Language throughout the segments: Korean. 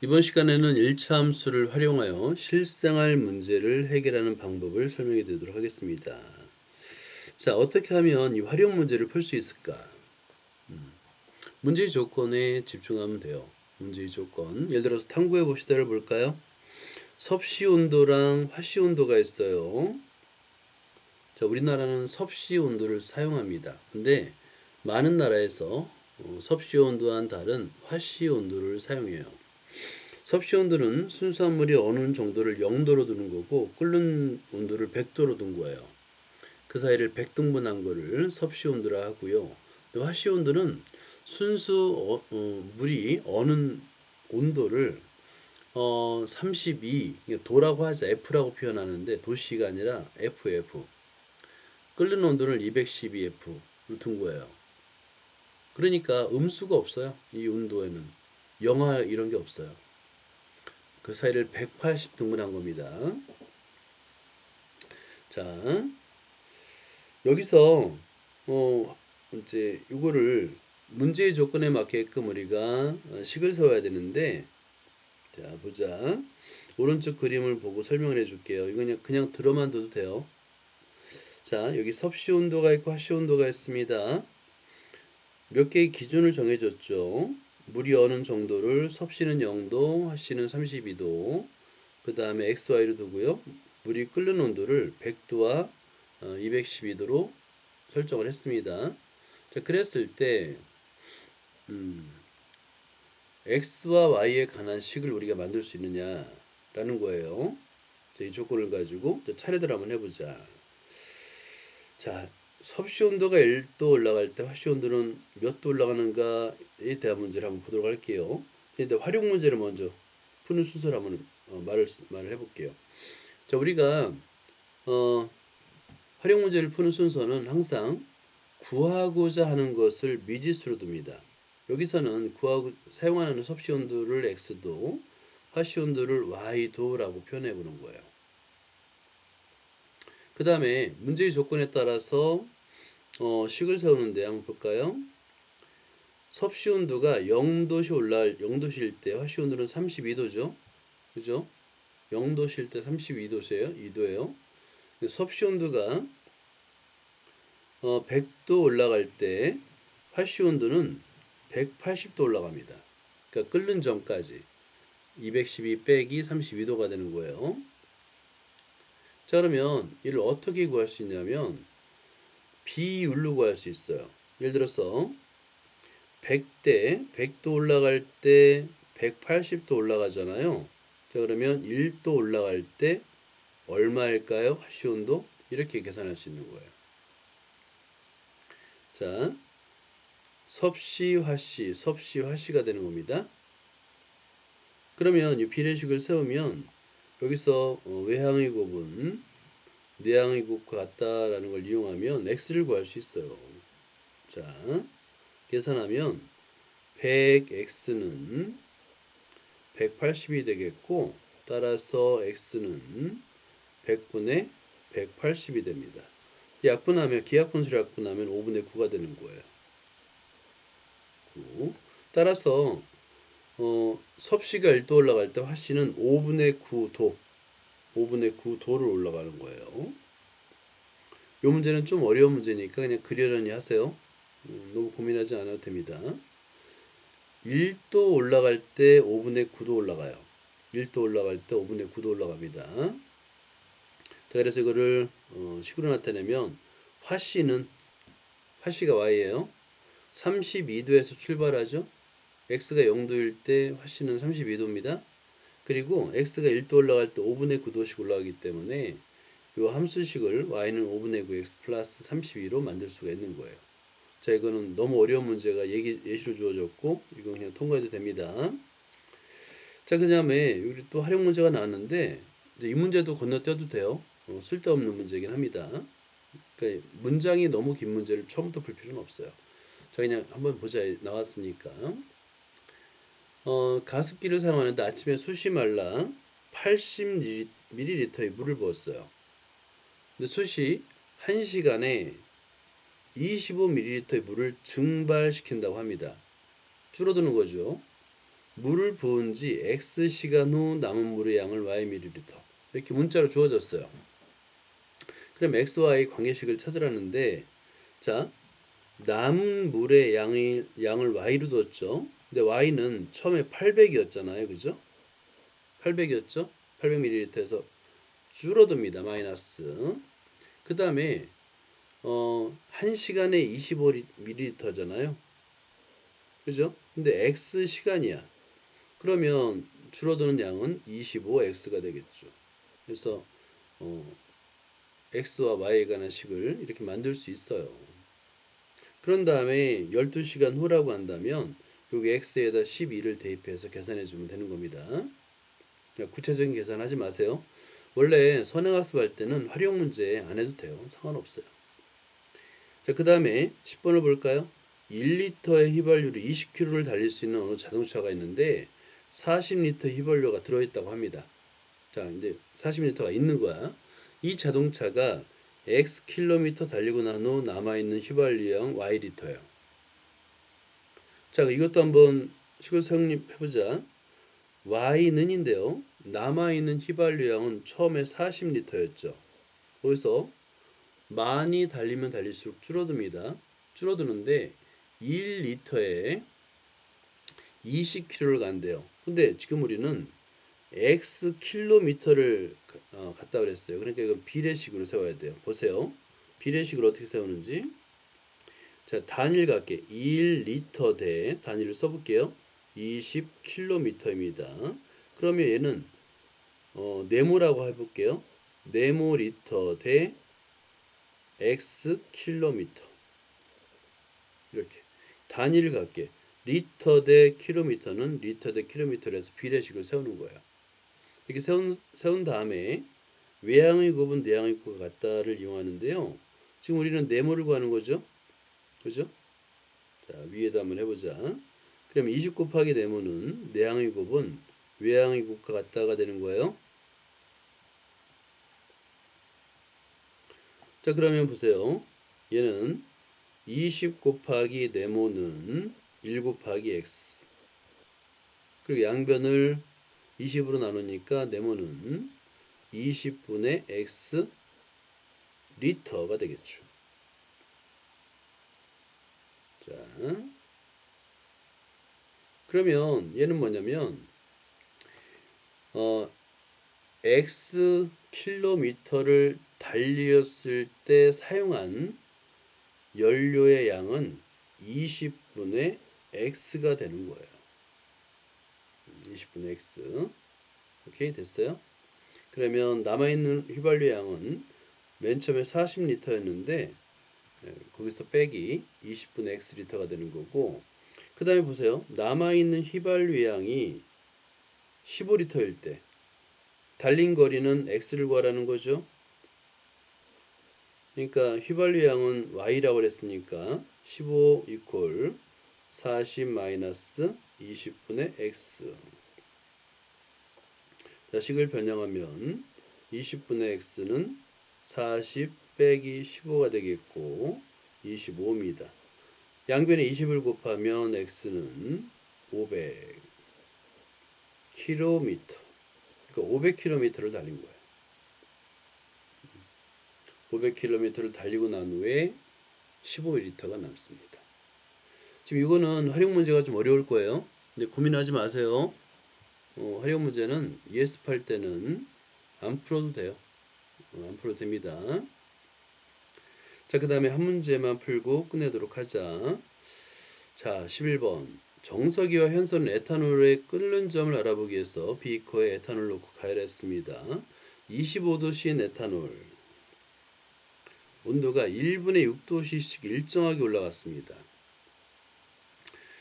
이번 시간에는 1차 함수를 활용하여 실생활 문제를 해결하는 방법을 설명해 드리도록 하겠습니다. 자, 어떻게 하면 이 활용 문제를 풀 수 있을까? 음, 문제의 조건에 집중하면 돼요. 문제의 조건. 예를 들어서 탐구해 봅시다를 볼까요? 섭씨 온도랑 화씨 온도가 있어요. 자, 우리나라는 섭씨 온도를 사용합니다. 근데 많은 나라에서 어, 섭씨 온도와는 다른 화씨 온도를 사용해요. 섭씨 온도는 순수한 물이 어느 정도를 0도로 두는 거고 끓는 온도를 100도로 둔 거예요. 그 사이를 100등분한 거를 섭씨 온도라 하고요. 화씨 온도는 순수 어, 어, 물이 어느 온도를 어, 32 도라고 하자 F라고 표현하는데 도시가 아니라 FF 끓는 온도를 212F로 둔 거예요. 그러니까 음수가 없어요. 이 온도에는 영하 이런 게 없어요. 그 사이를 180 등분한 겁니다. 자, 여기서 어 이제 이거를 문제의 조건에 맞게끔 우리가 식을 세워야 되는데 자 보자 오른쪽 그림을 보고 설명을 해줄게요. 이거 그냥 그냥 들어만 둬도 돼요. 자 여기 섭씨 온도가 있고 하씨 온도가 있습니다. 몇 개의 기준을 정해줬죠. 물이 어느 정도를 섭씨는 0도, 하씨는 32도, 그 다음에 XY로 두고요. 물이 끓는 온도를 100도와 212도로 어, 설정을 했습니다. 자, 그랬을 때, 음, X와 Y에 관한 식을 우리가 만들 수 있느냐라는 거예요. 자, 이 조건을 가지고 차례대로 한번 해보자. 자, 섭씨 온도가 1도 올라갈 때 화씨 온도는 몇 도 올라가는가에 대한 문제를 한번 보도록 할게요. 근데 활용 문제를 먼저 푸는 순서를 한번 어, 말을 말을 해볼게요. 자, 우리가 어, 활용 문제를 푸는 순서는 항상 구하고자 하는 것을 미지수로 둡니다. 여기서는 구하고 사용하는 섭씨 온도를 x도, 화씨 온도를 y도라고 표현해 보는 거예요. 그 다음에 문제의 조건에 따라서 어, 식을 세우는데 한번 볼까요? 섭씨 온도가 0도시 올라갈 0도실 때 화씨 온도는 32도죠. 그죠? 0도실 때 32도세요. 2도예요. 섭씨 온도가 어, 100도 올라갈 때 화씨 온도는 180도 올라갑니다. 그러니까 끓는 전까지 212 빼기 32도가 되는 거예요. 자 그러면 이를 어떻게 구할 수 있냐면 비율로 구할 수 있어요. 예를 들어서 100대 100도 올라갈 때 180도 올라가잖아요. 자 그러면 1도 올라갈 때 얼마일까요? 화씨 온도 이렇게 계산할 수 있는 거예요. 자 섭씨 화씨 섭씨 화씨가 되는 겁니다. 그러면 이 비례식을 세우면 여기서 어, 외항의 곱은 내항의 곱과 같다라는 걸 이용하면 x를 구할 수 있어요. 자, 계산하면 100x는 180이 되겠고 따라서 x는 100분의 180이 됩니다. 약분하면 기하분수를 약분하면 5분의 9가 되는 거예요. 9. 따라서 어, 섭씨가 1도 올라갈 때 화씨는 5분의 9도, 5분의 9도를 올라가는 거예요. 이 문제는 좀 어려운 문제니까 그냥 그려려니 하세요. 음, 너무 고민하지 않아도 됩니다. 1도 올라갈 때 5분의 9도 올라가요. 1도 올라갈 때 5분의 9도 올라갑니다. 자, 그래서 이거를 어, 식으로 나타내면 화씨는 화씨가 y예요. 32도에서 출발하죠. X가 0도일 때 화씨는 32도입니다. 그리고 x가 1도 올라갈 때 5분의 9도씩 올라가기 때문에 이 함수식을 y는 5분의 9 x 플러스 32로 만들 수가 있는 거예요. 자 이거는 너무 어려운 문제가 얘기, 예시로 주어졌고 이건 그냥 통과해도 됩니다. 자 그 다음에 우리 또 활용 문제가 나왔는데 이 문제도 건너뛰어도 돼요. 어, 쓸데없는 문제이긴 합니다. 그러니까 문장이 너무 긴 문제를 처음부터 풀 필요는 없어요. 자 그냥 한번 보자 나왔으니까 어, 가습기를 사용하는데 아침에 숯이 말라 80ml의 물을 부었어요. 근데 숯이 1시간에 25ml의 물을 증발시킨다고 합니다. 줄어드는 거죠. 물을 부은 지 x 시간 후 남은 물의 양을 y 밀리리터 이렇게 문자로 주어졌어요. 그럼 x, y 관계식을 찾으라는데 자 남은 물의 양이 양을 y로 뒀죠. 근데 y는 처음에 800이었잖아요, 그죠? 800이었죠? 800ml에서 줄어듭니다. 마이너스. 그 다음에 어, 1시간에 25ml잖아요. 그죠? 근데 x 시간이야. 그러면 줄어드는 양은 25x가 되겠죠. 그래서 어, x와 y에 관한 식을 이렇게 만들 수 있어요. 그런 다음에 12시간 후라고 한다면 여기 x에다 12를 대입해서 계산해 주면 되는 겁니다. 구체적인 계산하지 마세요. 원래 선행학습 할 때는 활용 문제 안 해도 돼요. 상관없어요. 자, 그 다음에 10번을 볼까요? 1리터의 휘발유로 20km를 달릴 수 있는 어느 자동차가 있는데 40리터 휘발유가 들어있다고 합니다. 자, 이제 40리터가 있는 거야. 이 자동차가 X 킬로미터 달리고 난 후 남아있는 휘발유량 Y 리터예요. 자, 이것도 한번 식을 성립해보자. Y는인데요. 남아있는 휘발유량은 처음에 40리터였죠. 거기서 많이 달리면 달릴수록 줄어듭니다. 줄어드는데 1리터에 20km를 간대요. 근데 지금 우리는 x 킬로미터를 어, 갖다 그랬어요. 그러니까 이건 비례식으로 세워야 돼요. 보세요. 비례식으로 어떻게 세우는지. 자, 단일 갖게 1리터 대 단위를 써볼게요. 20km입니다. 그러면 얘는 어, 네모라고 해볼게요. 네모 리터 대 x 킬로미터 이렇게 단위를 갖게 리터 대 킬로미터는 리터 대 킬로미터로 해서 비례식을 세우는 거예요. 이렇게 세운, 세운 다음에 외양의 곱은 내양의 곱과 같다를 이용하는데요. 지금 우리는 네모를 구하는 거죠. 그죠? 자, 위에다 한번 해보자. 그럼 20 곱하기 네모는 내양의 곱은 외양의 곱과 같다가 되는 거예요. 자, 그러면 보세요. 얘는 20 곱하기 네모는 1 곱하기 x. 그리고 양변을 20으로 나누니까 네모는 20분의 x 리터가 되겠죠. 자, 그러면 얘는 뭐냐면 어 x 킬로미터를 달렸을 때 사용한 연료의 양은 20분의 x가 되는 거예요. 20분의 x. 오케이, 됐어요? 그러면 남아있는 휘발유 양은 맨 처음에 40리터였는데 거기서 빼기 20분의 x 리터가 되는 거고 그 다음에 보세요. 남아있는 휘발유 양이 15리터일 때 달린 거리는 x를 구하라는 거죠. 그러니까 휘발유 양은 y라고 그랬으니까 15 이퀄 40 마이너스 20분의 x 자 식을 변형하면 20분의 x는 40 빼기 15가 되겠고 25입니다. 양변에 20을 곱하면 x는 500 킬로미터 그러니까 500km를 달린 거예요. 500km를 달리고 난 후에 15리터가 남습니다. 지금 이거는 활용 문제가 좀 어려울 거예요. 근데 고민하지 마세요. 어, 활용 문제는 예습할 때는 안 풀어도 돼요. 어, 안 풀어도 됩니다. 자, 그 다음에 한 문제만 풀고 끝내도록 하자. 자, 11번. 정석이와 현선은 에탄올의 끓는 점을 알아보기 위해서 비커에 에탄올 넣고 가열했습니다. 25도씨인 에탄올. 온도가 1분의 6도씨씩 일정하게 올라갔습니다.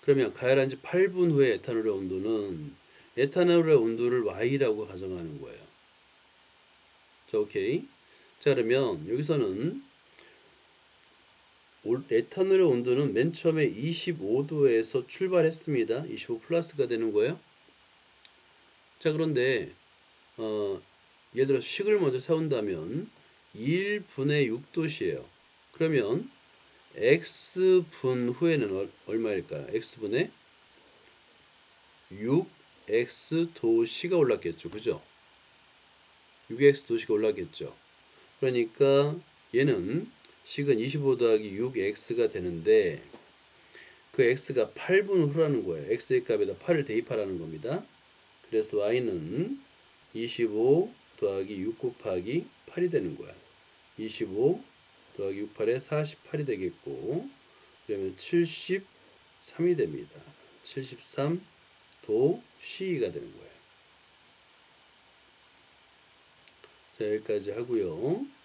그러면 가열한 지 8분 후에 에탄올의 온도는 에탄올의 온도를 Y라고 가정하는 거예요. 자, 오케이. 자, 그러면 여기서는 에탄올의 온도는 맨 처음에 25도에서 출발했습니다. 25 플러스가 되는 거예요. 자, 그런데 어, 예를 들어 식을 먼저 세운다면 1분의 6도시예요. 그러면 x분 후에는 얼마일까요? x분의 6x 도시가 올랐겠죠. 그죠? 6x 도시가 올랐겠죠. 그러니까 얘는 식은 25 더하기 6x가 되는데 그 x가 8분 후라는 거예요. x의 값에다 8을 대입하라는 겁니다. 그래서 y는 25 더하기 6 곱하기 8이 되는 거야. 25 더하기 6, 8에 48이 되겠고 그러면 73이 됩니다. 73 도 시가 되는 거예요. 자 여기까지 하고요.